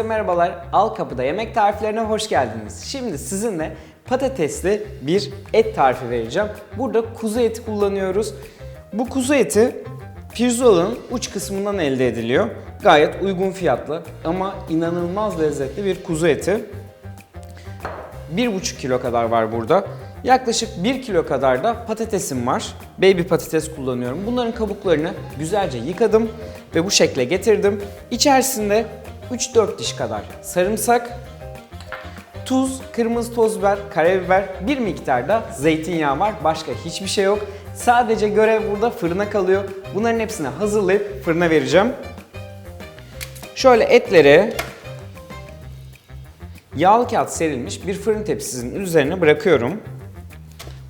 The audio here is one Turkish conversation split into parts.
Herkese merhabalar. Al Kapıda yemek tariflerine hoş geldiniz. Şimdi sizinle patatesli bir et tarifi vereceğim. Burada kuzu eti kullanıyoruz. Bu kuzu eti pirzolanın uç kısmından elde ediliyor. Gayet uygun fiyatlı ama inanılmaz lezzetli bir kuzu eti. 1,5 kilo kadar var burada. Yaklaşık 1 kilo kadar da patatesim var. Baby patates kullanıyorum. Bunların kabuklarını güzelce yıkadım ve bu şekle getirdim. İçerisinde 3-4 diş kadar sarımsak, tuz, kırmızı toz biber, karabiber, bir miktar da zeytinyağı var. Başka hiçbir şey yok. Sadece görev burada fırına kalıyor. Bunların hepsini hazırlayıp fırına vereceğim. Şöyle etleri yağlı kağıt serilmiş bir fırın tepsisinin üzerine bırakıyorum.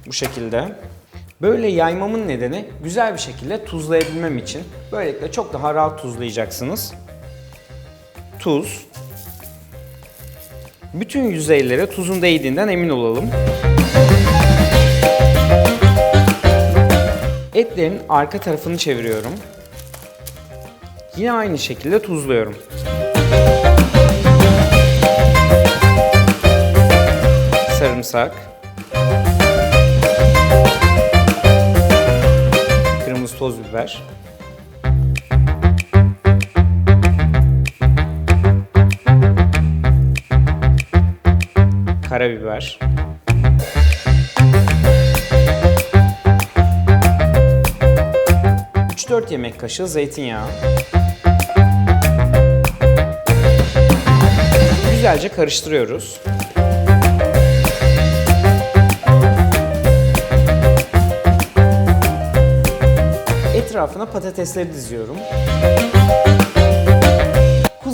Bu şekilde. Böyle yaymamın nedeni güzel bir şekilde tuzlayabilmem için. Böylelikle çok daha rahat tuzlayacaksınız. Tuz. Bütün yüzeylere tuzun değdiğinden emin olalım. Etlerin arka tarafını çeviriyorum. Yine aynı şekilde tuzluyorum. sarımsak, kırmızı toz biber, karabiber, Üç dört yemek kaşığı zeytinyağı. Güzelce karıştırıyoruz. Etrafına patatesleri diziyorum.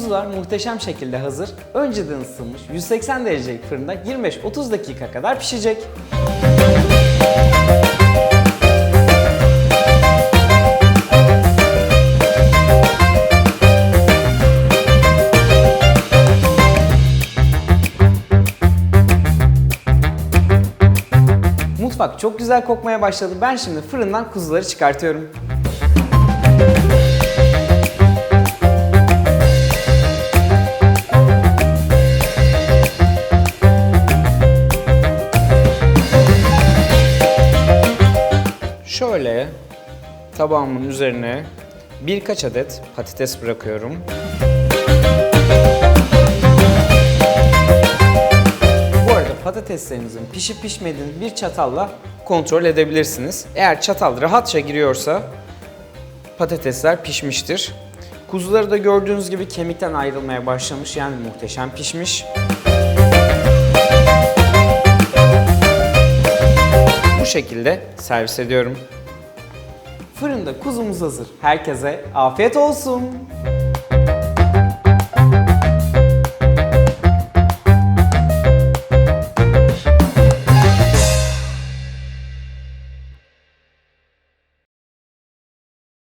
Kuzular muhteşem şekilde hazır. Önceden ısıtılmış 180 derecelik fırında 25-30 dakika kadar pişecek. Mutfak çok güzel kokmaya başladı. Ben şimdi fırından kuzuları çıkartıyorum. Şöyle tabağımın üzerine birkaç adet patates bırakıyorum. Bu arada patateslerinizin pişip pişmediğini bir çatalla kontrol edebilirsiniz. Eğer çatal rahatça giriyorsa patatesler pişmiştir. Kuzuları da gördüğünüz gibi kemikten ayrılmaya başlamış yani muhteşem pişmiş. Şekilde servis ediyorum. Fırında kuzumuz hazır. Herkese afiyet olsun.